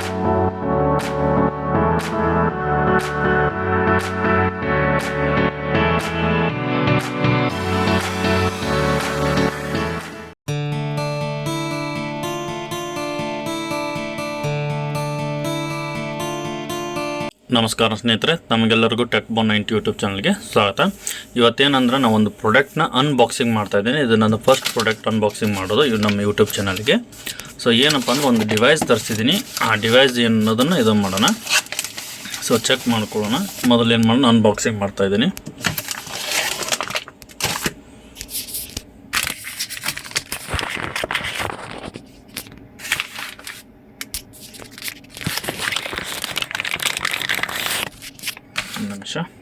Thank you. ನಮಸ್ಕಾರ ಸ್ನೇಹಿತರೆ ನಮಗೆಲ್ಲರಿಗೂ ಟೆಕ್ ಬೋನ್ ನೈಂಟಿ ಯೂಟ್ಯೂಬ್ ಚಾನಲ್ಗೆ ಸ್ವಾಗತ. ಇವತ್ತೇನಂದ್ರೆ ನಾವು ಒಂದು ಪ್ರಾಡಕ್ಟ್ನ ಅನ್ಬಾಕ್ಸಿಂಗ್ ಮಾಡ್ತಾ ಇದ್ದೀನಿ. ಇದು ನನ್ನ ಫಸ್ಟ್ ಪ್ರಾಡಕ್ಟ್ ಅನ್ಬಾಕ್ಸಿಂಗ್ ಮಾಡೋದು ಇದು ನಮ್ಮ ಯೂಟ್ಯೂಬ್ ಚಾನಲ್ಗೆ ಸೊ ಏನಪ್ಪ ಅಂದ್ರೆ ಒಂದು ಡಿವೈಸ್ ತರಿಸಿದ್ದೀನಿ. ಆ ಡಿವೈಸ್ ಅನ್ನೋದನ್ನು ಇದು ಮಾಡೋಣ. ಸೊ ಚೆಕ್ ಮಾಡ್ಕೊಳ್ಳೋಣ. ಮೊದಲು ಏನು ಮಾಡೋಣ? ಅನ್ಬಾಕ್ಸಿಂಗ್ ಮಾಡ್ತಾ ಇದ್ದೀನಿ. ಒಂದು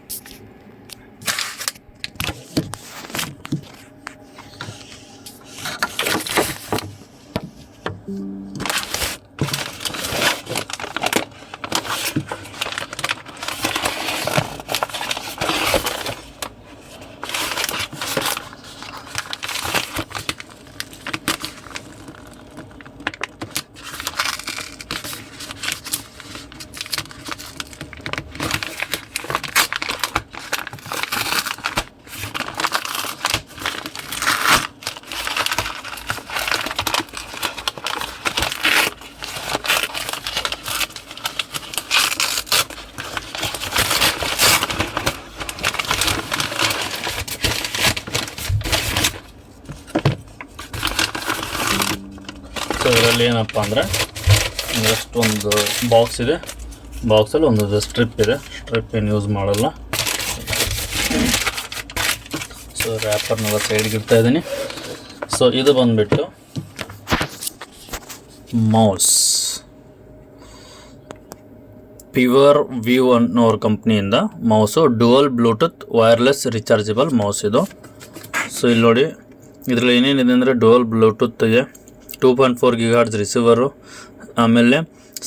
ಏನಪ್ಪ ಅಂದರೆ ಜಸ್ಟ್ ಒಂದು ಬಾಕ್ಸ್ ಇದೆ ಬಾಕ್ಸಲ್ಲಿ ಒಂದು ಸ್ಟ್ರಿಪ್ ಇದೆ. ಸ್ಟ್ರಿಪ್ ಏನು ಯೂಸ್ ಮಾಡಲ್ಲ. ಸೊ ರ್ಯಾಪರ್ನೆಲ್ಲ ಸೈಡ್ಗೆ ಇಡ್ತಾ ಇದ್ದೀನಿ. ಸೊ ಇದು ಬಂದುಬಿಟ್ಟು ಮೌಸ್ ಪ್ಯೂರ್ ವ್ಯೂ ಅನ್ನೋರ ಕಂಪ್ನಿಯಿಂದ mouse dual bluetooth wireless rechargeable mouse ಇದು. ಸೊ ಇಲ್ಲಿ ನೋಡಿ, ಇದರಲ್ಲಿ ಏನೇನಿದೆ ಅಂದರೆ ಡುವಲ್ ಬ್ಲೂಟೂತ್ ಇದೆ two point four gigahertz receiver ಆಮೇಲೆ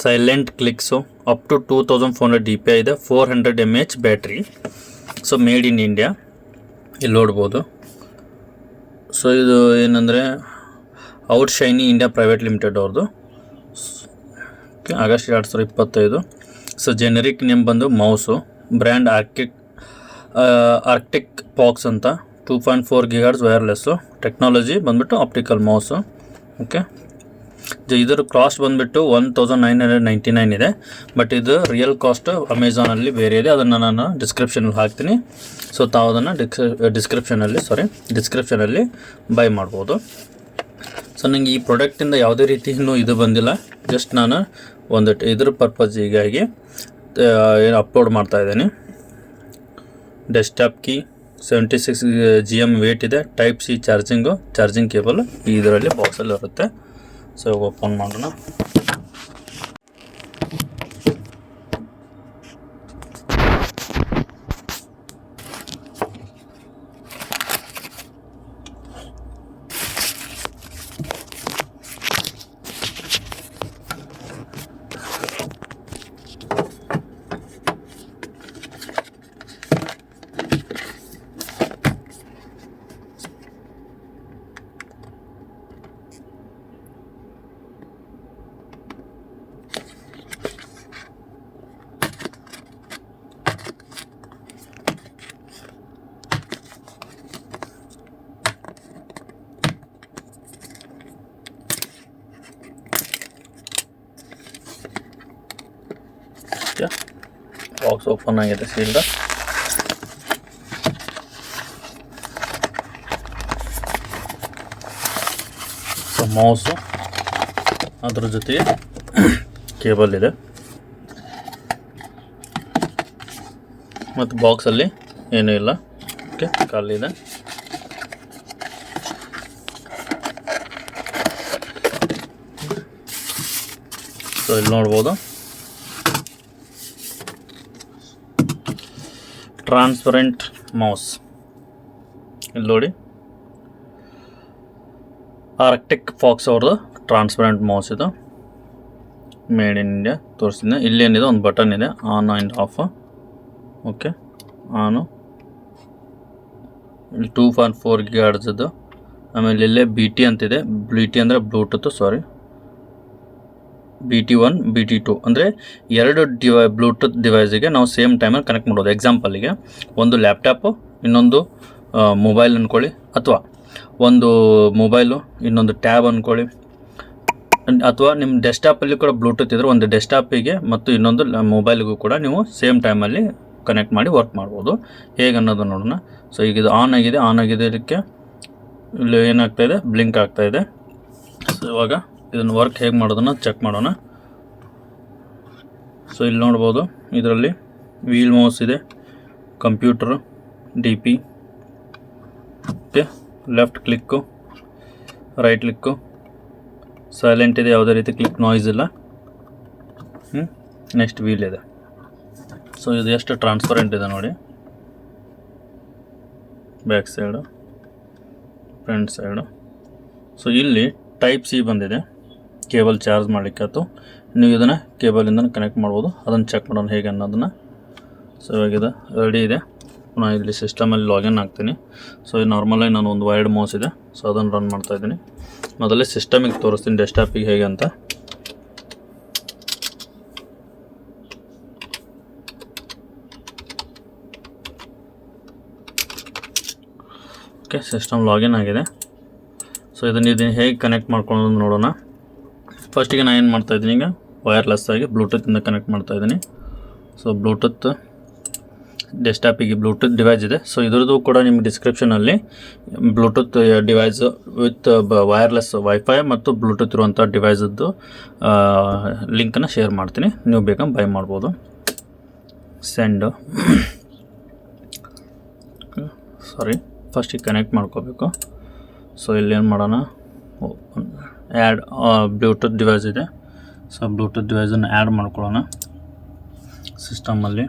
silent clicks up to two thousand four hundred D P ಇದೆ four hundred M H battery so made in India ಇಲ್ಲಿ ನೋಡ್ಬೋದು. ಸೊ ಇದು ಏನಂದರೆ out shiny India private limited ಅವ್ರದ್ದು August ಎರಡು ಸಾವಿರದ ಇಪ್ಪತ್ತೈದು. ಸೊ ಜೆನೆರಿಕ್ ನೇಮ್ ಬಂದು mouse brand Arctic Arctic Fox ಅಂತ. Two point four gigahertz wireless technology ಬಂದುಬಿಟ್ಟು ಆಪ್ಟಿಕಲ್ ಮೌಸು ಓಕೆ ಇದು ಇದರ ಕಾಸ್ಟ್ ಬಂದುಬಿಟ್ಟು one thousand nine hundred ninety nine ಇದೆ. ಬಟ್ ಇದು ರಿಯಲ್ ಕಾಸ್ಟ್ ಅಮೆಝಾನಲ್ಲಿ ಬೇರೆ ಇದೆ. ಅದನ್ನು ನಾನು ಡಿಸ್ಕ್ರಿಪ್ಷನಲ್ಲಿ ಹಾಕ್ತೀನಿ. ಸೊ ತಾವು ಅದನ್ನು ಡಿಸ್ ಡಿಸ್ಕ್ರಿಪ್ಷನಲ್ಲಿ ಸಾರಿ ಡಿಸ್ಕ್ರಿಪ್ಷನಲ್ಲಿ ಬೈ ಮಾಡ್ಬೋದು. ಸೊ ನನಗೆ ಈ ಪ್ರಾಡಕ್ಟಿಂದ ಯಾವುದೇ ರೀತಿ ಇನ್ನೂ ಇದು ಬಂದಿಲ್ಲ. ಜಸ್ಟ್ ನಾನು ಒಂದು ಇದ್ರ ಪರ್ಪಸ್ಸಿಗಾಗಿ ಏನು ಅಪ್ಲೋಡ್ ಮಾಡ್ತಾ ಇದ್ದೀನಿ. Desktop key seventy six G M weight ಇದೆ. Type C charging charging cable ಇದರಲ್ಲಿ ಬಾಕ್ಸಲ್ಲಿ ಬರುತ್ತೆ ಸೊ ಓಪನ್ ಮಾಡೋಣ. ಬಾಕ್ಸ್ ಓಪನ್ ಆಗಿದೆ ಸೀಲ್ಡ್ ಸೊ ಮೌಸು ಅದ್ರ ಜೊತೆಗೆ ಕೇಬಲ್ ಇದೆ. ಮತ್ತು ಬಾಕ್ಸಲ್ಲಿ ಏನೂ ಇಲ್ಲ. ಓಕೆ ಖಾಲಿ ಇದೆ. ಸೊ ಇಲ್ಲಿ ನೋಡ್ಬೋದು. Transparent mouse. ಇಲ್ಲಿ ನೋಡಿ. ಆರ್ಕ್ಟಿಕ್ ಫಾಕ್ಸ್ ಅವ್ರದ್ದು ಟ್ರಾನ್ಸ್ಪರೆಂಟ್ ಮೌಸ್ ಇದು. ಮೇಡ್ ಇನ್ ಇಂಡಿಯಾ ತೋರಿಸಿದ್ದೆ ಇಲ್ಲೇನಿದೆ ಒಂದು ಬಟನ್ ಇದೆ. On and off. Okay. On. ಇಲ್ಲಿ ಟೂ ಪಾಯಿಂಟ್ ಫೋರ್ ಗಿಗಾರ್ಡ್ಸದ್ದು ಆಮೇಲೆ ಇಲ್ಲೇ ಬಿ ಟಿ ಅಂತಿದೆ. ಬಿ ಟಿ ಅಂದರೆ Bluetooth, sorry. B T one B T two ಅಂದರೆ ಎರಡು ಡಿವೈ ಬ್ಲೂಟೂತ್ ಡಿವೈಸಿಗೆ ನಾವು ಸೇಮ್ ಟೈಮಲ್ಲಿ ಕನೆಕ್ಟ್ ಮಾಡೋದು. ಎಕ್ಸಾಂಪಲಿಗೆ ಒಂದು ಲ್ಯಾಪ್ಟಾಪು ಇನ್ನೊಂದು ಮೊಬೈಲ್ ಅಂದ್ಕೊಳ್ಳಿ ಅಥವಾ ಒಂದು ಮೊಬೈಲು ಇನ್ನೊಂದು ಟ್ಯಾಬ್ ಅಂದ್ಕೊಳ್ಳಿ ಅಥವಾ ನಿಮ್ಮ ಡೆಸ್ಕ್ಟಾಪಲ್ಲಿ ಕೂಡ ಬ್ಲೂಟೂತ್ ಇದ್ದರೆ ಒಂದು ಡೆಸ್ಕ್ಟಾಪಿಗೆ ಮತ್ತು ಇನ್ನೊಂದು ಮೊಬೈಲ್ಗೂ ಕೂಡ ನೀವು ಸೇಮ್ ಟೈಮಲ್ಲಿ ಕನೆಕ್ಟ್ ಮಾಡಿ ವರ್ಕ್ ಮಾಡ್ಬೋದು. ಹೇಗೆ ಅನ್ನೋದು ನೋಡೋಣ. ಸೊ ಈಗ ಇದು ಆನ್ ಆಗಿದೆ. ಆನ್ ಆಗಿದೆ ಇದಕ್ಕೆ ಇಲ್ಲಿ ಏನಾಗ್ತಾಯಿದೆ ಬ್ಲಿಂಕ್ ಆಗ್ತಾಯಿದೆ ಸೊ ಇವಾಗ ಇದನ್ನು ವರ್ಕ್ ಹೇಗೆ ಮಾಡೋದನ್ನು ಚೆಕ್ ಮಾಡೋಣ. ಸೊ ಇಲ್ಲಿ ನೋಡ್ಬೋದು, ಇದರಲ್ಲಿ ವೀಲ್ ಮೌಸ್ ಇದೆ computer D P okay left click right click silent ಇದೆ, ಯಾವುದೇ ರೀತಿ ಕ್ಲಿಕ್ ನಾಯ್ಸ್ ಇಲ್ಲ. ಹ್ಞೂ ನೆಕ್ಸ್ಟ್ ವೀಲ್ ಇದೆ. ಸೊ ಇದು ಎಷ್ಟು ಟ್ರಾನ್ಸ್ಪರೆಂಟ್ ಇದೆ ನೋಡಿ. Back side front side so ಇಲ್ಲಿ ಟೈಪ್ ಸಿ ಬಂದಿದೆ. ಕೇಬಲ್ ಚಾರ್ಜ್ ಮಾಡಲಿಕ್ಕಾಯ್ತು. ನೀವು ಇದನ್ನು ಕೇಬಲಿಂದ ಕನೆಕ್ಟ್ ಮಾಡ್ಬೋದು. ಅದನ್ನು ಚೆಕ್ ಮಾಡೋಣ ಹೇಗೆ ಅನ್ನೋದನ್ನು. ಸೊ ಇವಾಗಿದೆ ರೆಡಿ ಇದೆ. ನಾನು ಇಲ್ಲಿ ಸಿಸ್ಟಮಲ್ಲಿ ಲಾಗಿನ್ ಆಗ್ತೀನಿ. ಸೊ ಇದು ನಾರ್ಮಲಾಗಿ ನಾನು ಒಂದು ವೈರ್ಡ್ ಮೌಸ್ ಇದೆ. ಸೊ ಅದನ್ನು ರನ್ ಮಾಡ್ತಾ ಇದ್ದೀನಿ. ಮೊದಲೇ ಸಿಸ್ಟಮಿಗೆ ತೋರಿಸ್ತೀನಿ ಡೆಸ್ಕ್ಟಾಪಿಗೆ ಹೇಗೆ ಅಂತ. ಓಕೆ ಸಿಸ್ಟಮ್ ಲಾಗಿನ್ ಆಗಿದೆ. ಸೊ ಇದನ್ನು ಇದನ್ನು ಹೇಗೆ ಕನೆಕ್ಟ್ ಮಾಡ್ಕೊಳ್ಳೋದು ನೋಡೋಣ. ಫಸ್ಟಿಗೆ ನಾನು ಏನು ಮಾಡ್ತಾ ಇದ್ದೀನಿ ಈಗ? ವೈರ್ಲೆಸ್ ಆಗಿ ಬ್ಲೂಟೂತಿಂದ ಕನೆಕ್ಟ್ ಮಾಡ್ತಾ ಇದ್ದೀನಿ. ಸೊ ಬ್ಲೂಟೂತ್ ಡೆಸ್ಕ್ಟಾಪಿಗೆ ಬ್ಲೂಟೂತ್ ಡಿವೈಸ್ ಇದೆ. ಸೊ ಇದ್ರದ್ದು ಕೂಡ ನಿಮ್ಮ ಡಿಸ್ಕ್ರಿಪ್ಷನಲ್ಲಿ Bluetooth device with wireless wifi ಮತ್ತು ಬ್ಲೂಟೂತ್ ಇರುವಂಥ ಡಿವೈಸದ್ದು ಲಿಂಕನ್ನು ಶೇರ್ ಮಾಡ್ತೀನಿ. ನೀವು ಬೇಕಂದ್ರೆ ಬೈ ಮಾಡ್ಬೋದು. ಸೆಂಡು ಸಾರಿ ಫಸ್ಟಿಗೆ ಕನೆಕ್ಟ್ ಮಾಡ್ಕೋಬೇಕು. ಸೊ ಇಲ್ಲೇನು ಮಾಡೋಣ? ಆ್ಯಡ್ ಬ್ಲೂಟೂತ್ ಡಿವೈಸ್ ಇದೆ. ಸೊ ಬ್ಲೂಟೂತ್ ಡಿವೈಸನ್ನು ಆ್ಯಡ್ ಮಾಡ್ಕೊಳ್ಳೋಣ. ಸಿಸ್ಟಮಲ್ಲಿ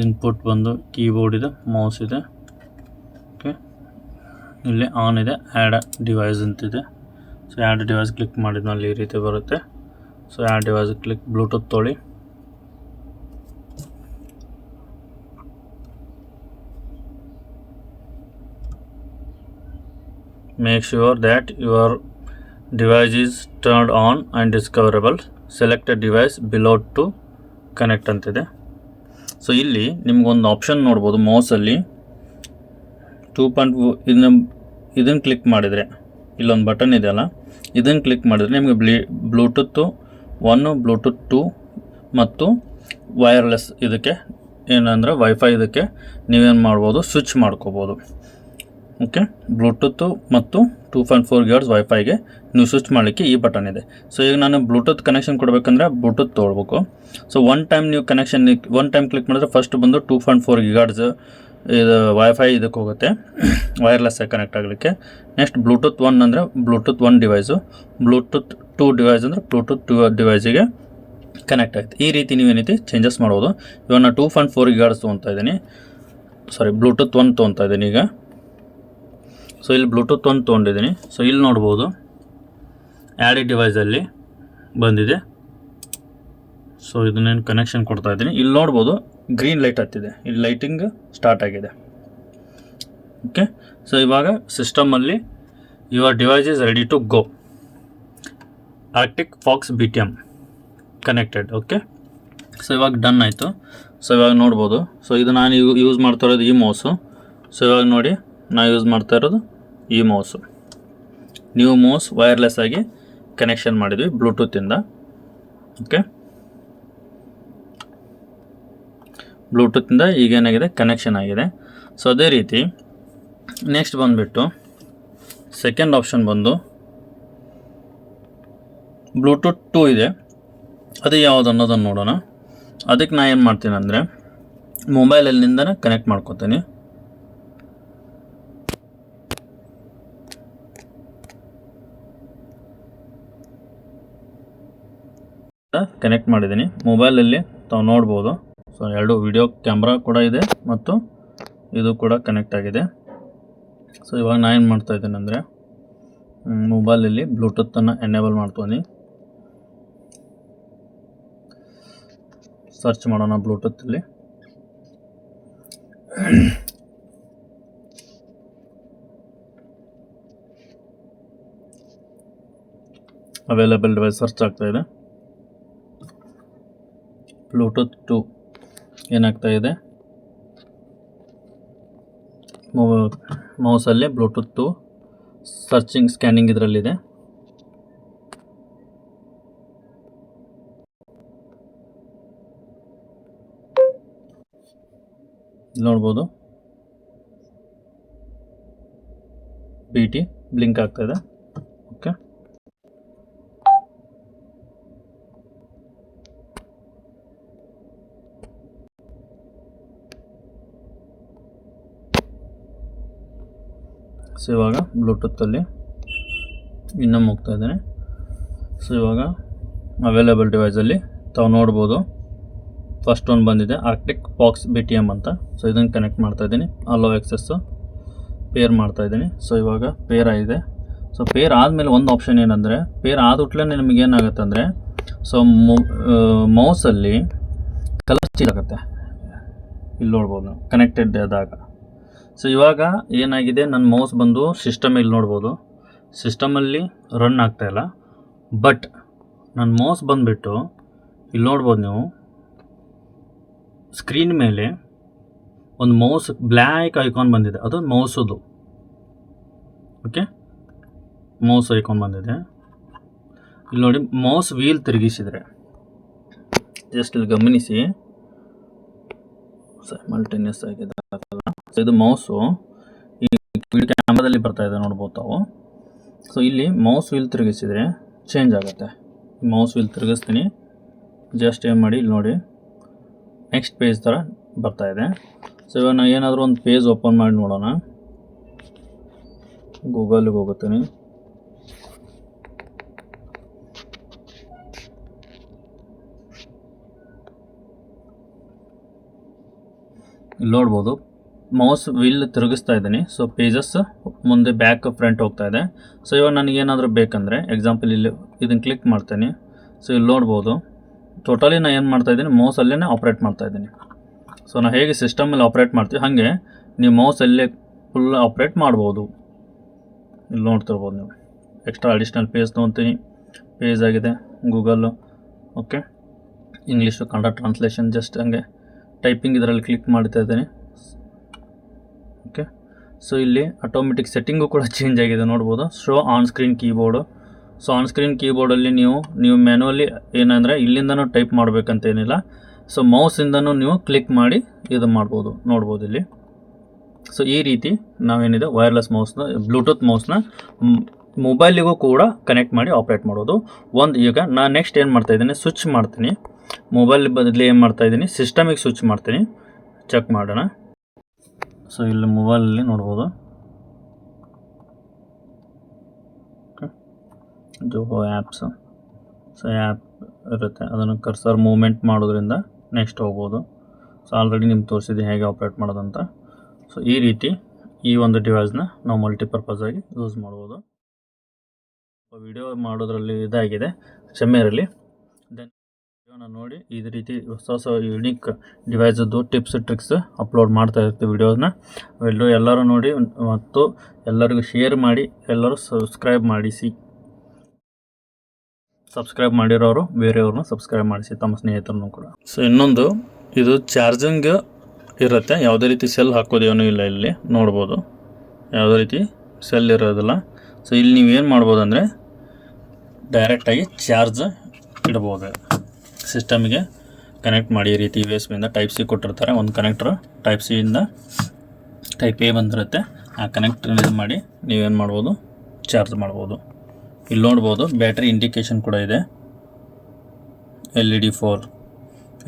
ಇನ್ಪುಟ್ ಬಂದು ಕೀಬೋರ್ಡ್ ಇದೆ ಮೌಸ್ ಇದೆ. ಓಕೆ ಇಲ್ಲಿ ಆನ್ ಇದೆ ಆ್ಯಡ್ ಡಿವೈಸ್ ಅಂತಿದೆ ಸೊ ಆ್ಯಡ್ ಡಿವೈಸ್ ಕ್ಲಿಕ್ ಮಾಡಿದ್ಮೇಲೆ ಈ ರೀತಿ ಬರುತ್ತೆ. So add device click Bluetooth ತೊಳಿ. Make sure that your device is turned on and discoverable. Select a device below to connect ಅಂತಿದೆ. ಸೊ ಇಲ್ಲಿ ನಿಮ್ಗೊಂದು ಆಪ್ಷನ್ ನೋಡ್ಬೋದು ಮೌಸಲ್ಲಿ ಟೂ ಪಾಯಿಂಟ್ ಇದನ್ನ, ಇದನ್ನು ಕ್ಲಿಕ್ ಮಾಡಿದರೆ, ಇಲ್ಲೊಂದು ಬಟನ್ ಇದೆಯಲ್ಲ ಇದನ್ನು ಕ್ಲಿಕ್ ಮಾಡಿದರೆ ನಿಮಗೆ ಬ್ಲಿ ಬ್ಲೂಟೂತು ಒನ್ನು ಬ್ಲೂಟೂತ್ ಟು ಮತ್ತು ವೈರ್ಲೆಸ್ ಇದಕ್ಕೆ, ಏನಂದರೆ ವೈಫೈ ಇದಕ್ಕೆ ನೀವೇನು ಮಾಡ್ಬೋದು ಸ್ವಿಚ್ ಮಾಡ್ಕೋಬೋದು. ಓಕೆ ಬ್ಲೂಟೂತು ಮತ್ತು ಟೂ ಪಾಯಿಂಟ್ ಫೋರ್ ಗಿಯರ್ಸ್ ವೈಫೈಗೆ ನೀವು ಸ್ವಿಚ್ ಮಾಡಲಿಕ್ಕೆ ಈ ಬಟನ್ ಇದೆ. ಸೊ ಈಗ ನಾನು ಬ್ಲೂಟೂತ್ ಕನೆಕ್ಷನ್ ಕೊಡಬೇಕಂದ್ರೆ ಬ್ಲೂಟೂತ್ ತೊಗೊಳ್ಬೇಕು. ಸೊ ಒನ್ ಟೈಮ್ ನೀವು ಕನೆಕ್ಷನ್ ಒನ್ ಟೈಮ್ ಕ್ಲಿಕ್ ಮಾಡಿದ್ರೆ ಫಸ್ಟ್ ಬಂದು ಟೂ ಪಾಯಿಂಟ್ ಫೋರ್ ಗಿಗಾರ್ಡ್ಸ್ ಇದು ವೈಫೈ ಇದಕ್ಕೆ ಹೋಗುತ್ತೆ. ವೈರ್ಲೆಸ್ ಕನೆಕ್ಟ್ ಆಗಲಿಕ್ಕೆ. ನೆಕ್ಸ್ಟ್ ಬ್ಲೂಟೂತ್ ಒನ್ ಅಂದರೆ Bluetooth one device bluetooth two device ಅಂದರೆ ಬ್ಲೂಟೂತ್ ಟೂ ಡಿವೈಸಿಗೆ ಕನೆಕ್ಟ್ ಆಗುತ್ತೆ. ಈ ರೀತಿ ನೀವು ಏನೈತಿ ಚೇಂಜಸ್ ಮಾಡ್ಬೋದು. ಇವಾಗ ನಾನು ಟೂ ಪಾಯಿಂಟ್ ಫೋರ್ ಗಿಗಾರ್ಡ್ಸ್ ತೊಗೊತಾ ಇದ್ದೀನಿ. ಸಾರಿ ಬ್ಲೂಟೂತ್ ಒನ್ ತೊಗೊತಾ ಇದ್ದೀನಿ ಈಗ. ಸೊ ಇಲ್ಲಿ ಬ್ಲೂಟೂತ್ ಒಂದು ತೊಗೊಂಡಿದ್ದೀನಿ. ಸೊ ಇಲ್ಲಿ ನೋಡ್ಬೋದು. ಆ್ಯಡಿ ಡಿವೈಸಲ್ಲಿ ಬಂದಿದೆ. ಸೊ ಇದನ್ನೇನು ಕನೆಕ್ಷನ್ ಕೊಡ್ತಾ ಇದ್ದೀನಿ. ಇಲ್ಲಿ ನೋಡ್ಬೋದು ಗ್ರೀನ್ ಲೈಟ್ ಹತ್ತಿದೆ. ಇಲ್ಲಿ ಲೈಟಿಂಗ್ ಸ್ಟಾರ್ಟ್ ಆಗಿದೆ. ಓಕೆ ಸೊ ಇವಾಗ ಸಿಸ್ಟಮಲ್ಲಿ your device is ready to go Arctic Fox B T M connected okay so ಇವಾಗ ಡನ್ ಆಯಿತು. ಸೊ ಇವಾಗ ನೋಡ್ಬೋದು. ಸೊ ಇದು ನಾನು ಯೂಸ್ ಮಾಡ್ತಾ ಇರೋದು ಈ ಮೌಸು ಸೊ ಇವಾಗ ನೋಡಿ. ನಾವು ಯೂಸ್ ಮಾಡ್ತಾ ಇರೋದು ಈ ಮೌಸು ನ್ಯೂ ಮೌಸ್ ವೈರ್ಲೆಸ್ ಆಗಿ ಕನೆಕ್ಷನ್ ಮಾಡಿದ್ವಿ ಬ್ಲೂಟೂತಿಂದ ಓಕೆ ಬ್ಲೂಟೂತಿಂದ ಈಗೇನಾಗಿದೆ ಕನೆಕ್ಷನ್ ಆಗಿದೆ. ಸೊ ಅದೇ ರೀತಿ ನೆಕ್ಸ್ಟ್ ಬಂದುಬಿಟ್ಟು ಸೆಕೆಂಡ್ ಆಪ್ಷನ್ ಬಂದು ಬ್ಲೂಟೂತ್ ಟೂ ಇದೆ. ಅದು ಯಾವುದು ಅನ್ನೋದನ್ನು ನೋಡೋಣ. ಅದಕ್ಕೆ ನಾನು ಏನು ಮಾಡ್ತೀನಿ ಅಂದರೆ ಮೊಬೈಲಲ್ಲಿಂದನೇ ಕನೆಕ್ಟ್ ಮಾಡ್ಕೊತೀನಿ. ಕನೆಕ್ಟ್ ಮಾಡಿದ್ದೀನಿ. ಮೊಬೈಲಲ್ಲಿ ತಾವು ನೋಡ್ಬೋದು. ಸೊ ಎರಡು ವಿಡಿಯೋ ಕ್ಯಾಮ್ರಾ ಕೂಡ ಇದೆ ಮತ್ತು ಇದು ಕೂಡ ಕನೆಕ್ಟ್ ಆಗಿದೆ. ಸೊ ಇವಾಗ ನಾನು ಏನು ಮಾಡ್ತಾ ಇದ್ದೀನಿ ಅಂದರೆ ಮೊಬೈಲಲ್ಲಿ ಬ್ಲೂಟೂತನ್ನು ಎನೇಬಲ್ ಮಾಡ್ತೀನಿ. ಸರ್ಚ್ ಮಾಡೋಣ ಬ್ಲೂಟೂತಲ್ಲಿ ಅವೈಲೇಬಲ್ ಡಿವೈಸ್ ಸರ್ಚ್ ಆಗ್ತಾ ಇದೆ. ಬ್ಲೂಟೂತ್ ಟು ಏನಾಗ್ತಾ ಇದೆ? ಮೌಸಲ್ಲಿ ಬ್ಲೂಟೂತ್ ಟು ಸರ್ಚಿಂಗ್ ಸ್ಕ್ಯಾನಿಂಗ್ ಇದರಲ್ಲಿದೆ. ನೋಡ್ಬೋದು. ಬಿ ಟಿ ಬ್ಲಿಂಕ್ ಆಗ್ತಾ ಇದೆ ಓಕೆ ಸೊ ಇವಾಗ ಬ್ಲೂಟೂತಲ್ಲಿ ಇನ್ನೂ ಹೋಗ್ತಾ ಇದ್ದೇನೆ. ಸೊ ಇವಾಗ ಅವೈಲೇಬಲ್ ಡಿವೈಸಲ್ಲಿ ತಾವು ನೋಡ್ಬೋದು. ಫಸ್ಟ್ ಒಂದು ಬಂದಿದೆ Arctic box B T M ಅಂತ. ಸೊ ಇದನ್ನು ಕನೆಕ್ಟ್ ಮಾಡ್ತಾ ಇದ್ದೀನಿ. ಅಲೋ ಎಕ್ಸಸ್ಸು ಪೇರ್ ಮಾಡ್ತಾ ಇದ್ದೀನಿ. ಸೊ ಇವಾಗ ಪೇರ್ ಆಗಿದೆ. ಸೊ ಪೇರ್ ಆದಮೇಲೆ ಒಂದು ಆಪ್ಷನ್ ಏನಂದರೆ ಪೇರ್ ಆದ ನಿಮಗೇನಾಗುತ್ತೆ ಅಂದರೆ ಸೊ ಮೌಸಲ್ಲಿ ಕಲರ್ ಚೇಂಜ್ ಆಗುತ್ತೆ. ಇಲ್ಲಿ ನೋಡ್ಬೋದು ಕನೆಕ್ಟೆಡ್ ಆದಾಗ. ಸೊ ಇವಾಗ ಏನಾಗಿದೆ? ನನ್ನ ಮೌಸ್ ಬಂದು ಸಿಸ್ಟಮ್ ಇಲ್ಲಿ ನೋಡ್ಬೋದು. ಸಿಸ್ಟಮಲ್ಲಿ ರನ್ ಆಗ್ತಾಯಿಲ್ಲ ಬಟ್ ನನ್ನ ಮೌಸ್ ಬಂದುಬಿಟ್ಟು ಇಲ್ಲಿ ನೋಡ್ಬೋದು ನೀವು. ಸ್ಕ್ರೀನ್ ಮೇಲೆ ಒಂದು ಮೌಸ್ ಬ್ಲ್ಯಾಕ್ ಐಕಾನ್ ಬಂದಿದೆ. ಅದು ಮೌಸದು. ಓಕೆ ಮೌಸ್ ಐಕಾನ್ ಬಂದಿದೆ. ಇಲ್ಲಿ ನೋಡಿ ಮೌಸ್ ವೀಲ್ ತಿರುಗಿಸಿದರೆ. ಜಸ್ಟ್ ಇಲ್ಲಿ ಗಮನಿಸಿ. ಮಲ್ಟಿನಿಯಸ್ ಆಗಿದೆ. ಸೊ ಇದು ಮೌಸು. ಈ ಕ್ಯಾಮ್ರಾದಲ್ಲಿ ಬರ್ತಾ ಇದೆ ನೋಡ್ಬೋದು ತಾವು. ಸೊ ಇಲ್ಲಿ ಮೌಸ್ ವಿಲ್ ತಿರುಗಿಸಿದರೆ ಚೇಂಜ್ ಆಗುತ್ತೆ. ಮೌಸ್ ವಿಲ್ ತಿರುಗಿಸ್ತೀನಿ. ಜಸ್ಟ್ ಏನು ಮಾಡಿ ಇಲ್ಲಿ ನೋಡಿ. ನೆಕ್ಸ್ಟ್ ಪೇಜ್ ಥರ ಬರ್ತಾ ಇದೆ. ಸೊ ಇವಾಗ ನಾನು ಏನಾದರೂ ಒಂದು ಪೇಜ್ ಓಪನ್ ಮಾಡಿ ನೋಡೋಣ. ಗೂಗಲ್ಗೆ ಹೋಗುತ್ತೀನಿ. ನೋಡ್ಬೋದು. ಮೌಸ್ ವಿಲ್ ತಿರುಗಿಸ್ತಾ ಇದ್ದೀನಿ. ಸೊ ಪೇಜಸ್ ಮುಂದೆ ಬ್ಯಾಕ್ ಫ್ರಂಟ್ ಹೋಗ್ತಾ ಇದೆ. ಸೊ ಇವಾಗ ನನಗೇನಾದರೂ ಬೇಕಂದರೆ ಎಕ್ಸಾಂಪಲ್ ಇಲ್ಲಿ ಇದನ್ನು ಕ್ಲಿಕ್ ಮಾಡ್ತೀನಿ. ಸೊ ಇಲ್ಲಿ ನೋಡ್ಬೋದು. ಟೋಟಲಿ ನಾನು ಏನು ಮಾಡ್ತಾ ಇದ್ದೀನಿ? ಮೌಸಲ್ಲೇ ಆಪ್ರೇಟ್ ಮಾಡ್ತಾ ಇದ್ದೀನಿ. ಸೊ ನಾವು ಹೇಗೆ ಸಿಸ್ಟಮಲ್ಲಿ ಆಪ್ರೇಟ್ ಮಾಡ್ತೀವಿ ಹಾಗೆ ನೀವು ಮೌಸಲ್ಲೇ ಫುಲ್ ಆಪ್ರೇಟ್ ಮಾಡ್ಬೋದು. ಇಲ್ಲಿ ನೋಡ್ತಿರ್ಬೋದು ನೀವು. ಎಕ್ಸ್ಟ್ರಾ ಅಡಿಷ್ನಲ್ ಪೇಜ್ ತೊಗೊತೀನಿ. ಪೇಜ್ ಆಗಿದೆ Google okay English Kannada translation just ಹಂಗೆ. ಟೈಪಿಂಗ್ ಇದರಲ್ಲಿ ಕ್ಲಿಕ್ ಮಾಡ್ತಾ ಇದ್ದೀನಿ. ಸೊ ಇಲ್ಲಿ ಆಟೋಮೆಟಿಕ್ ಸೆಟ್ಟಿಂಗು ಕೂಡ ಚೇಂಜ್ ಆಗಿದೆ, ನೋಡ್ಬೋದು. Show on screen keyboard so on screen ಕೀಬೋರ್ಡಲ್ಲಿ ನೀವು ನೀವು ಮ್ಯಾನುವಲಿ ಏನಂದರೆ ಇಲ್ಲಿಂದನೂ ಟೈಪ್ ಮಾಡಬೇಕಂತೇನಿಲ್ಲ. ಸೊ ಮೌಸಿಂದನೂ ನೀವು ಕ್ಲಿಕ್ ಮಾಡಿ ಇದು ಮಾಡ್ಬೋದು, ನೋಡ್ಬೋದು ಇಲ್ಲಿ. ಸೊ ಈ ರೀತಿ ನಾವೇನಿದೆ ವೈರ್ಲೆಸ್ ಮೌಸ್ನ ಬ್ಲೂಟೂತ್ ಮೌಸ್ನ ಮೊಬೈಲಿಗೂ ಕೂಡ ಕನೆಕ್ಟ್ ಮಾಡಿ ಆಪ್ರೇಟ್ ಮಾಡೋದು. ಒಂದು, ಈಗ ನಾನು ನೆಕ್ಸ್ಟ್ ಏನು ಮಾಡ್ತಾಯಿದ್ದೀನಿ ಸ್ವಿಚ್ ಮಾಡ್ತೀನಿ. ಮೊಬೈಲ್ ಬದಲಿ ಏನು ಮಾಡ್ತಾಯಿದ್ದೀನಿ ಸಿಸ್ಟಮಿಗೆ ಸ್ವಿಚ್ ಮಾಡ್ತೀನಿ. ಚೆಕ್ ಮಾಡೋಣ. ಸೊ ಇಲ್ಲಿ ಮೊಬೈಲಲ್ಲಿ ನೋಡ್ಬೋದು. ಜೋಹೋ ಆ್ಯಪ್ಸ್ ಸೊ ಆ್ಯಪ್ ಇರುತ್ತೆ. ಅದನ್ನು ಕರ್ಸರ್ ಮೂವ್ಮೆಂಟ್ ಮಾಡೋದ್ರಿಂದ ನೆಕ್ಸ್ಟ್ ಹೋಗ್ಬೋದು. ಸೊ ಆಲ್ರೆಡಿ ನಿಮ್ಗೆ ತೋರಿಸಿದ್ದು ಹೇಗೆ ಆಪ್ರೇಟ್ ಮಾಡೋದಂತ. ಸೊ ಈ ರೀತಿ ಈ ಒಂದು ಡಿವೈಸ್ನ ನಾವು ಮಲ್ಟಿಪರ್ಪಸ್ ಆಗಿ ಯೂಸ್ ಮಾಡ್ಬೋದು. ವಿಡಿಯೋ ಮಾಡೋದ್ರಲ್ಲಿ ಇದಾಗಿದೆ. ಕ್ಷಮೆ ವಿಡಿಯೋನ ನೋಡಿ ಇದೇ ರೀತಿ ಹೊಸ ಹೊಸ ಯುನೀಕ್ ಡಿವೈಸದ್ದು ಟಿಪ್ಸ್ ಟ್ರಿಕ್ಸ್ ಅಪ್ಲೋಡ್ ಮಾಡ್ತಾ ಇರ್ತೀವಿ ವಿಡಿಯೋನ. ಎಲ್ಲರೂ ಎಲ್ಲರೂ ನೋಡಿ ಮತ್ತು ಎಲ್ಲರಿಗೂ ಶೇರ್ ಮಾಡಿ, ಎಲ್ಲರೂ ಸಬ್ಸ್ಕ್ರೈಬ್ ಮಾಡಿಸಿ. ಸಬ್ಸ್ಕ್ರೈಬ್ ಮಾಡಿರೋರು, ಬೇರೆಯವ್ರನ್ನ ಸಬ್ಸ್ಕ್ರೈಬ್ ಮಾಡಿಸಿ, ತಮ್ಮ ಸ್ನೇಹಿತರನ್ನು ಕೂಡ. ಸೊ ಇನ್ನೊಂದು, ಇದು ಚಾರ್ಜಿಂಗ್ ಇರುತ್ತೆ. ಯಾವುದೇ ರೀತಿ ಸೆಲ್ ಹಾಕೋದೇನೂ ಇಲ್ಲ ಇಲ್ಲಿ. ನೋಡ್ಬೋದು. ಯಾವುದೇ ರೀತಿ ಸೆಲ್ ಇರೋದಿಲ್ಲ. ಸೊ ಇಲ್ಲಿ ನೀವು ಏನು ಮಾಡ್ಬೋದು ಅಂದರೆ ಡೈರೆಕ್ಟಾಗಿ ಚಾರ್ಜ್ ಇಡ್ಬೋದು. ಸಿಸ್ಟಮಿಗೆ ಕನೆಕ್ಟ್ ಮಾಡಿ ಈ ರೀತಿ ಯು ಎಸ್ ಬಿಯಿಂದ ಟೈಪ್ ಸಿ ಕೊಟ್ಟಿರ್ತಾರೆ. ಒಂದು ಕನೆಕ್ಟ್ರ್ ಟೈಪ್ ಸಿಯಿಂದ ಟೈಪ್ ಎ ಬಂದಿರುತ್ತೆ. ಆ ಕನೆಕ್ಟ್ ಇದು ಮಾಡಿ ನೀವೇನು ಮಾಡ್ಬೋದು? ಚಾರ್ಜ್ ಮಾಡ್ಬೋದು. ಇಲ್ಲಿ ನೋಡ್ಬೋದು ಬ್ಯಾಟ್ರಿ ಇಂಡಿಕೇಶನ್ ಕೂಡ ಇದೆ. L E D four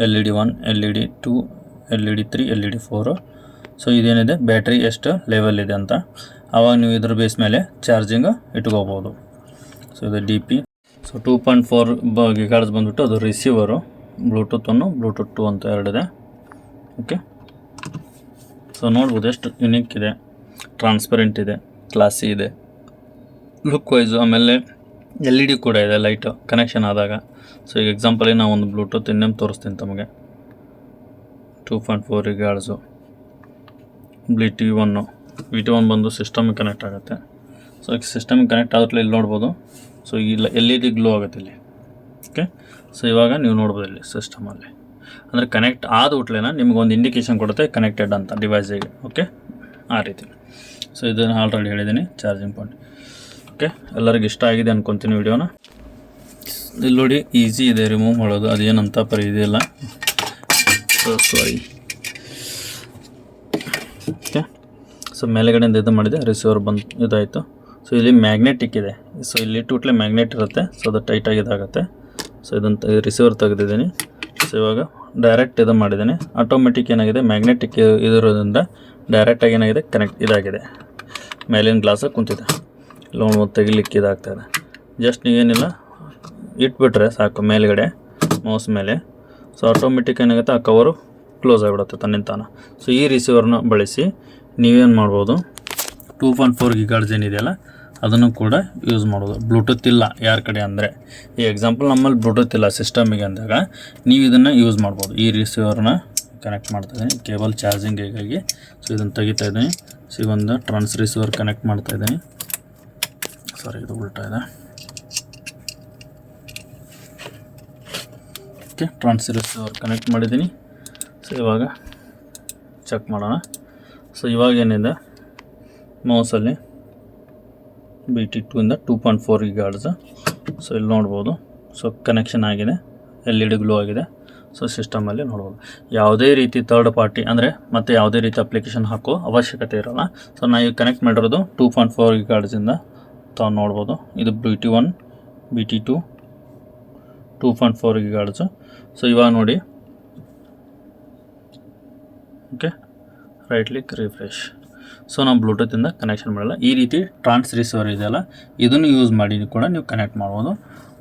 L E D one L E D two L E D three L E D four so ಇದೇನಿದೆ? Battery ಎಷ್ಟು ಲೆವೆಲ್ ಇದೆ ಅಂತ. ಆವಾಗ ನೀವು ಇದ್ರ ಬೇಸ್ ಮೇಲೆ ಚಾರ್ಜಿಂಗ್ ಇಟ್ಕೋಬೋದು. ಸೊ ಇದು D P so two point four ಬ ಗಿಗಾರ್ಡ್ಸ್ ಬಂದುಬಿಟ್ಟು ಅದು ರಿಸೀವರು ಬ್ಲೂಟೂತ್ ಬ್ಲೂಟೂತ್ ಟು ಅಂತ ಎರಡಿದೆ. ಓಕೆ ಸೊ ನೋಡ್ಬೋದು ಎಷ್ಟು ಯುನಿಕ್ ಇದೆ. ಟ್ರಾನ್ಸ್ಪರೆಂಟ್ ಇದೆ ಕ್ಲಾಸಿ ಇದೆ. ಲುಕ್ ವೈಸು ಆಮೇಲೆ ಎಲ್ ಇ ಡಿ ಕೂಡ ಇದೆ ಲೈಟು ಕನೆಕ್ಷನ್ ಆದಾಗ. ಸೊ ಈಗ ಎಕ್ಸಾಂಪಲಿ ನಾವು ಒಂದು ಬ್ಲೂಟೂತ್ ಇನ್ನೇನು ತೋರಿಸ್ತೀನಿ ತಮಗೆ. Two point four gigahertz B T one B T one ಬಂದು ಸಿಸ್ಟಮಿಗೆ ಕನೆಕ್ಟ್ ಆಗುತ್ತೆ. ಸೊ ಈಗ ಸಿಸ್ಟಮಿಗೆ ಕನೆಕ್ಟ್ ಆದ್ರೆ ಇಲ್ಲಿ ನೋಡ್ಬೋದು. ಸೊ ಇಲ್ಲ ಎಲ್ ಇ ಡಿ ಗ್ಲೋ ಆಗುತ್ತೆ ಇಲ್ಲಿ. ಓಕೆ ಸೊ ಇವಾಗ ನೀವು ನೋಡ್ಬೋದು ಇಲ್ಲಿ ಸಿಸ್ಟಮಲ್ಲಿ ಅಂದರೆ ಕನೆಕ್ಟ್ ಆದ ಹುಟ್ಲೇನ ಒಂದು ಇಂಡಿಕೇಶನ್ ಕೊಡುತ್ತೆ ಕನೆಕ್ಟೆಡ್ ಅಂತ ಡಿವೈಸಿಗೆ ಓಕೆ ಆ ರೀತಿ. ಸೊ ಇದನ್ನು ಆಲ್ರೆಡಿ ಹೇಳಿದ್ದೀನಿ ಚಾರ್ಜಿಂಗ್ ಪಾಯಿಂಟ್ ಓಕೆ ಎಲ್ಲರಿಗೂ ಇಷ್ಟ ಆಗಿದೆ ಅಂದ್ಕೊತೀನಿ ವಿಡಿಯೋನ. ಇಲ್ಲಿ ನೋಡಿ ಈಸಿ ಇದೆ ರಿಮೂವ್ ಮಾಡೋದು. ಅದೇನಂತ ಪರಿ ಇದೆಯಲ್ಲ ಸೊ ಸಾರಿ ಓಕೆ ಸೊ ಮೇಲೆಗಡೆಯಿಂದ ಇದು ಮಾಡಿದೆ ರಿಸೀವರ್ ಬಂದು, ಇದಾಯಿತು. ಸೊ ಇಲ್ಲಿ ಮ್ಯಾಗ್ನೆಟಿಕ್ ಇದೆ. ಸೊ ಇಲ್ಲಿ ಟೂಟ್ಲೆ ಮ್ಯಾಗ್ನೆಟ್ ಇರುತ್ತೆ. ಸೊ ಅದು ಟೈಟಾಗಿ ಇದಾಗುತ್ತೆ. ಸೊ ಇದನ್ನು ರಿಸೀವರ್ ತೆಗೆದಿದ್ದೀನಿ. ಸೊ ಇವಾಗ ಡೈರೆಕ್ಟ್ ಇದು ಮಾಡಿದ್ದೀನಿ. ಆಟೋಮೆಟಿಕ್ ಏನಾಗಿದೆ? ಮ್ಯಾಗ್ನೆಟಿಕ್ ಇದಿರೋದ್ರಿಂದ ಡೈರೆಕ್ಟಾಗಿ ಏನಾಗಿದೆ? ಕನೆಕ್ಟ್ ಇದಾಗಿದೆ. ಮೇಲಿನ ಗ್ಲಾಸ ಕುಂತಿದೆ. ಲೋನ್ ತೆಗಿಲಿಕ್ಕೆ ಇದಾಗ್ತಾಯಿದೆ ಜಸ್ಟ್ ನೀವೇನಿಲ್ಲ, ಇಟ್ಬಿಟ್ರೆ ಸಾಕು ಮೇಲ್ಗಡೆ ಮೌಸ್ ಮೇಲೆ. ಸೊ ಆಟೋಮೆಟಿಕ್ ಏನಾಗುತ್ತೆ? ಆ ಕವರು ಕ್ಲೋಸ್ ಆಗಿಬಿಡುತ್ತೆ ತನ್ನಿಂತಾನ ಸೊ ಈ ರಿಸೀವರ್ನ ಬಳಸಿ ನೀವೇನು ಮಾಡ್ಬೋದು? ಟೂ ಪಾಯಿಂಟ್ ಫೋರ್ ಗಿಗಾರ್ಜ್ ಏನಿದೆಯಲ್ಲ ಅದನ್ನು ಕೂಡ ಯೂಸ್ ಮಾಡೋದು. ಬ್ಲೂಟೂತ್ ಇಲ್ಲ ಯಾರ ಕಡೆ ಅಂದರೆ. ಈ ಎಕ್ಸಾಂಪಲ್ ನಮ್ಮಲ್ಲಿ ಬ್ಲೂಟೂತ್ ಇಲ್ಲ ಸಿಸ್ಟಮಿಗೆ ಅಂದಾಗ ನೀವು ಇದನ್ನು ಯೂಸ್ ಮಾಡ್ಬೋದು. ಈ ರಿಸೀವರ್ನ ಕನೆಕ್ಟ್ ಮಾಡ್ತಾ ಇದ್ದೀನಿ. ಕೇಬಲ್ ಚಾರ್ಜಿಂಗ್ ಹೀಗಾಗಿ ಸೊ ಇದನ್ನು ತೆಗಿತಾ ಇದ್ದೀನಿ. ಸೊ ಒಂದು ಟ್ರಾನ್ಸ್ ರಿಸೀವರ್ ಕನೆಕ್ಟ್ ಮಾಡ್ತಾ ಇದ್ದೀನಿ. ಸಾರಿ ಇದು ಉಲ್ಟಾ ಇದೆ. ಓಕೆ ಟ್ರಾನ್ಸ್ ರಿಸೀವರ್ ಕನೆಕ್ಟ್ ಮಾಡಿದ್ದೀನಿ. ಸೊ ಇವಾಗ ಚೆಕ್ ಮಾಡೋಣ. ಸೊ ಇವಾಗ ಏನಿದೆ? ಮೌಸಲ್ಲಿ ಬಿ ಟಿ ಟೂ ಇಂದ two point four gigahertz so ಇಲ್ಲಿ ನೋಡ್ಬೋದು. ಸೊ ಕನೆಕ್ಷನ್ ಆಗಿದೆ. ಎಲ್ ಇ ಡಿ ಗ್ಲೋ ಆಗಿದೆ ಸೊ ಸಿಸ್ಟಮಲ್ಲಿ ನೋಡ್ಬೋದು. ಯಾವುದೇ ರೀತಿ ತರ್ಡ್ ಪಾರ್ಟಿ ಅಂದರೆ ಮತ್ತೆ ಯಾವುದೇ ರೀತಿ ಅಪ್ಲಿಕೇಶನ್ ಹಾಕೋ ಅವಶ್ಯಕತೆ ಇರೋಲ್ಲ. ಸೊ ನಾ ಈಗ ಕನೆಕ್ಟ್ ಮಾಡಿರೋದು ಟೂ ಪಾಯಿಂಟ್ ಫೋರ್ ಗಿಗಾರ್ಡ್ಸಿಂದ ತಾವು ನೋಡ್ಬೋದು. ಇದು B T one B T two two point four gigahertz so ಇವಾಗ ನೋಡಿ. Okay right click refresh so ನಾವು ಬ್ಲೂಟೂತಿಂದ ಕನೆಕ್ಷನ್ ಮಾಡಲ್ಲ. ಈ ರೀತಿ ಟ್ರಾನ್ಸ್ ರಿಸೀವರ್ ಇದೆಯಲ್ಲ, ಇದನ್ನು ಯೂಸ್ ಮಾಡಿ ಕೂಡ ನೀವು ಕನೆಕ್ಟ್ ಮಾಡ್ಬೋದು.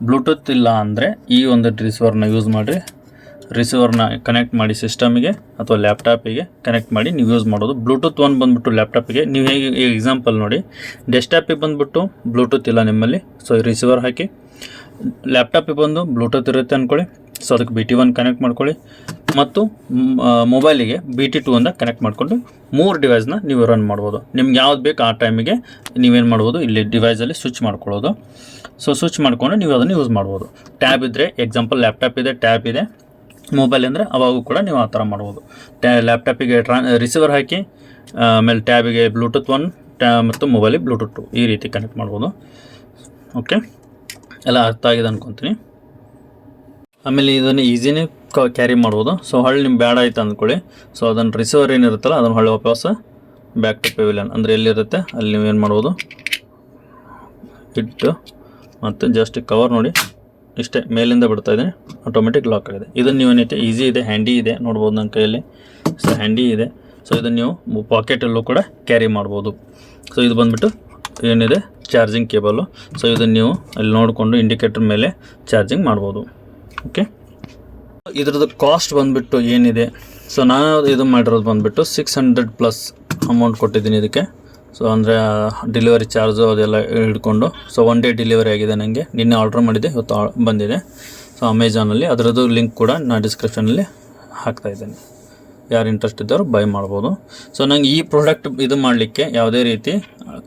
ಬ್ಲೂಟೂತ್ ಇಲ್ಲ ಅಂದರೆ ಈ ಒಂದು ರಿಸೀವರ್ನ ಯೂಸ್ ಮಾಡಿ ರಿಸೀವರ್ನ ಕನೆಕ್ಟ್ ಮಾಡಿ ಸಿಸ್ಟಮಿಗೆ ಅಥವಾ ಲ್ಯಾಪ್ಟಾಪಿಗೆ ಕನೆಕ್ಟ್ ಮಾಡಿ ನೀವು ಯೂಸ್ ಮಾಡೋದು ಬ್ಲೂಟೂತ್ ಒಂದು ಬಂದುಬಿಟ್ಟು ಲ್ಯಾಪ್ಟಾಪಿಗೆ ನೀವು ಹೇಗೆ ಈ ಎಕ್ಸಾಂಪಲ್ ನೋಡಿ. ಡೆಸ್ಕ್ಟಾಪಿಗೆ ಬಂದುಬಿಟ್ಟು ಬ್ಲೂಟೂತ್ ಇಲ್ಲ ನಿಮ್ಮಲ್ಲಿ. ಸೊ ರಿಸೀವರ್ ಹಾಕಿ. ಲ್ಯಾಪ್ಟಾಪಿಗೆ ಬಂದು ಬ್ಲೂಟೂತ್ ಇರುತ್ತೆ ಅಂದ್ಕೊಳ್ಳಿ ಸೊ ಅದಕ್ಕೆ ಬಿ ಟಿ ಒನ್ ಕನೆಕ್ಟ್ ಮಾಡ್ಕೊಳ್ಳಿ. ಮತ್ತು ಮೊಬೈಲಿಗೆ ಬಿ ಟಿ ಟು ಅಂತ ಕನೆಕ್ಟ್ ಮಾಡಿಕೊಂಡು ಮೂರು ಡಿವೈಸ್ನ ನೀವು ರನ್ ಮಾಡ್ಬೋದು. ನಿಮ್ಗೆ ಯಾವ್ದು ಬೇಕು ಆ ಟೈಮಿಗೆ ನೀವೇನು ಮಾಡ್ಬೋದು, ಇಲ್ಲಿ ಡಿವೈಸಲ್ಲಿ ಸ್ವಿಚ್ ಮಾಡ್ಕೊಳ್ಳೋದು. ಸೊ ಸ್ವಿಚ್ ಮಾಡಿಕೊಂಡು ನೀವು ಅದನ್ನು ಯೂಸ್ ಮಾಡ್ಬೋದು. ಟ್ಯಾಬ್ ಇದ್ದರೆ ಎಕ್ಸಾಂಪಲ್ ಲ್ಯಾಪ್ಟಾಪ್ ಇದೆ ಟ್ಯಾಬ್ ಇದೆ. ಮೊಬೈಲ್ ಅಂದರೆ ಅವಾಗೂ ಕೂಡ ನೀವು ಆ ಥರ ಮಾಡ್ಬೋದು. ಟ್ಯಾ ಲ್ಯಾಪ್ಟಾಪಿಗೆ ಟ್ರಾನ್ ರಿಸೀವರ್ ಹಾಕಿ ಆಮೇಲೆ ಟ್ಯಾಬಿಗೆ ಬ್ಲೂಟೂತ್ ಒನ್ ಟ್ಯಾ ಮತ್ತು ಮೊಬೈಲಿಗೆ ಬ್ಲೂಟೂತ್ ಟು ಈ ರೀತಿ ಕನೆಕ್ಟ್ ಮಾಡ್ಬೋದು. ಓಕೆ ಎಲ್ಲ ಅರ್ಥ ಆಗಿದೆ ಅನ್ಕೊತೀನಿ. ಆಮೇಲೆ ಇದನ್ನು ಈಸಿನೇ ಕ್ಯಾರಿ ಮಾಡ್ಬೋದು. ಸೊ ಹಳ್ಳಿ ನಿಮ್ಗೆ ಬೇಡ ಆಯ್ತು ಅಂದ್ಕೊಳ್ಳಿ. ಸೊ ಅದನ್ನು ರಿಸೀವರ್ ಏನಿರುತ್ತಲ್ಲ ಅದನ್ನು ಹಳ್ಳಿ ವಾಪಸ್ ಬ್ಯಾಕ್ ಟು ಪೆವಿಲಿಯನ್ ಅಂದರೆ ಎಲ್ಲಿರುತ್ತೆ? ಅಲ್ಲಿ ನೀವು ಏನು ಮಾಡ್ಬೋದು? ಇಟ್ಟು, ಮತ್ತು ಜಸ್ಟ್ ಕವರ್ ನೋಡಿ. ಇಷ್ಟೇ, ಮೇಲಿಂದ ಬಿಡ್ತಾ ಇದ್ದೀನಿ. ಆಟೋಮೆಟಿಕ್ ಲಾಕ್ ಆಗಿದೆ. ಇದನ್ನು ನೀವು ಏನೈತೆ ಈಸಿ ಇದೆ ಹ್ಯಾಂಡಿ ಇದೆ, ನೋಡ್ಬೋದು ನನ್ನ ಕೈಯಲ್ಲಿ. ಸೊ ಹ್ಯಾಂಡಿ ಇದೆ. ಸೊ ಇದನ್ನು ನೀವು ಪಾಕೆಟಲ್ಲೂ ಕೂಡ ಕ್ಯಾರಿ ಮಾಡ್ಬೋದು. ಸೊ ಇದು ಬಂದುಬಿಟ್ಟು ಏನಿದೆ? ಚಾರ್ಜಿಂಗ್ ಕೇಬಲ್ಲು ಸೊ ಇದನ್ನು ನೀವು ಅಲ್ಲಿ ನೋಡಿಕೊಂಡು ಇಂಡಿಕೇಟರ್ ಮೇಲೆ ಚಾರ್ಜಿಂಗ್ ಮಾಡ್ಬೋದು. ಓಕೆ ಇದ್ರದ್ದು ಕಾಸ್ಟ್ ಬಂದುಬಿಟ್ಟು ಏನಿದೆ? ಸೊ ನಾನು ಇದು ಮಾಡಿರೋದು ಬಂದುಬಿಟ್ಟು ಸಿಕ್ಸ್ ಹಂಡ್ರೆಡ್ ಪ್ಲಸ್ ಅಮೌಂಟ್ ಕೊಟ್ಟಿದ್ದೀನಿ ಇದಕ್ಕೆ. ಸೊ ಅಂದರೆ ಡೆಲಿವರಿ ಚಾರ್ಜು ಅದೆಲ್ಲ ಹಿಡ್ಕೊಂಡು ಸೊ ಒನ್ ಡೇ ಡೆಲಿವರಿ ಆಗಿದೆ ನನಗೆ ನಿನ್ನೆ ಆರ್ಡ್ರ್ ಮಾಡಿದ್ದೆ, ಇವತ್ತು ಬಂದಿದೆ. ಸೊ ಅಮೆಝಾನಲ್ಲಿ ಅದರದ್ದು ಲಿಂಕ್ ಕೂಡ ನಾನು ಡಿಸ್ಕ್ರಿಪ್ಷನಲ್ಲಿ ಹಾಕ್ತಾ ಇದ್ದೇನೆ. ಯಾರು ಇಂಟ್ರೆಸ್ಟ್ ಇದ್ದವರು ಬೈ ಮಾಡ್ಬೋದು. ಸೊ ನಂಗೆ ಈ ಪ್ರಾಡಕ್ಟ್ ಇದು ಮಾಡಲಿಕ್ಕೆ ಯಾವುದೇ ರೀತಿ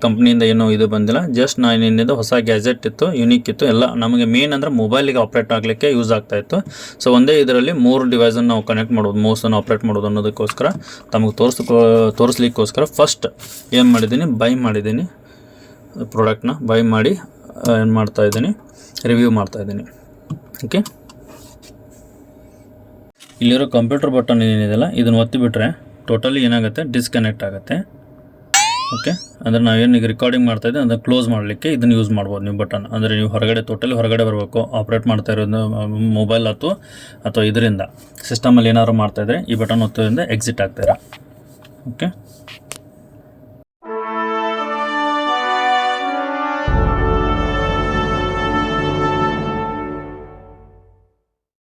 ಕಂಪ್ನಿಯಿಂದ ಏನೂ ಇದು ಬಂದಿಲ್ಲ. ಜಸ್ಟ್ ನಾನು ಏನಿದೆ ಹೊಸ ಗ್ಯಾಜೆಟ್ ಇತ್ತು ಯುನೀಕ್ ಇತ್ತು, ಎಲ್ಲ ನಮಗೆ ಮೇನ್ ಅಂದರೆ ಮೊಬೈಲಿಗೆ ಆಪ್ರೇಟ್ ಆಗಲಿಕ್ಕೆ ಯೂಸ್ ಆಗ್ತಾ ಇತ್ತು. ಸೊ ಒಂದೇ ಇದರಲ್ಲಿ ಮೂರು ಡಿವೈಸನ್ನು ನಾವು ಕನೆಕ್ಟ್ ಮಾಡೋದು ಮೌಸನ್ನು ಆಪ್ರೇಟ್ ಮಾಡೋದು ಅನ್ನೋದಕ್ಕೋಸ್ಕರ, ತಮಗೆ ತೋರಿಸ್ಕೋ ತೋರಿಸ್ಲಿಕ್ಕೋಸ್ಕರ ಫಸ್ಟ್ ಏನು ಮಾಡಿದ್ದೀನಿ ಬೈ ಮಾಡಿದ್ದೀನಿ. ಪ್ರಾಡಕ್ಟ್ನ ಬೈ ಮಾಡಿ ಏನು ಮಾಡ್ತಾ ಇದ್ದೀನಿ ರಿವ್ಯೂ ಮಾಡ್ತಾ ಇದ್ದೀನಿ. ಓಕೆ ಇಲ್ಲಿರೋ ಕಂಪ್ಯೂಟರ್ ಬಟನ್ ಏನಿದೆಯಲ್ಲ, ಇದನ್ನು ಒತ್ತಿಬಿಟ್ರೆ ಟೋಟಲಿ ಏನಾಗುತ್ತೆ? ಡಿಸ್ಕನೆಕ್ಟ್ ಆಗುತ್ತೆ. ಓಕೆ? ಅಂದರೆ ನಾವೇನು ಈಗ ರೆಕಾರ್ಡಿಂಗ್ ಮಾಡ್ತಾ ಇದ್ದೆ, ಅದನ್ನು ಕ್ಲೋಸ್ ಮಾಡಲಿಕ್ಕೆ ಇದನ್ನು ಯೂಸ್ ಮಾಡ್ಬೋದು ನೀವು ಬಟನ್. ಅಂದರೆ ನೀವು ಹೊರಗಡೆ ಟೋಟಲಿ ಹೊರಗಡೆ ಬರಬೇಕು ಆಪ್ರೇಟ್ ಮಾಡ್ತಾ ಇರೋದು ಮೊಬೈಲ್ ಅಥವಾ ಅಥವಾ ಇದರಿಂದ. ಸಿಸ್ಟಮಲ್ಲಿ ಏನಾದ್ರು ಮಾಡ್ತಾಯಿದ್ರೆ ಈ ಬಟನ್ ಒತ್ತೋದ್ರಿಂದ ಎಕ್ಸಿಟ್ ಆಗ್ತಾಯಿರ ಓಕೆ?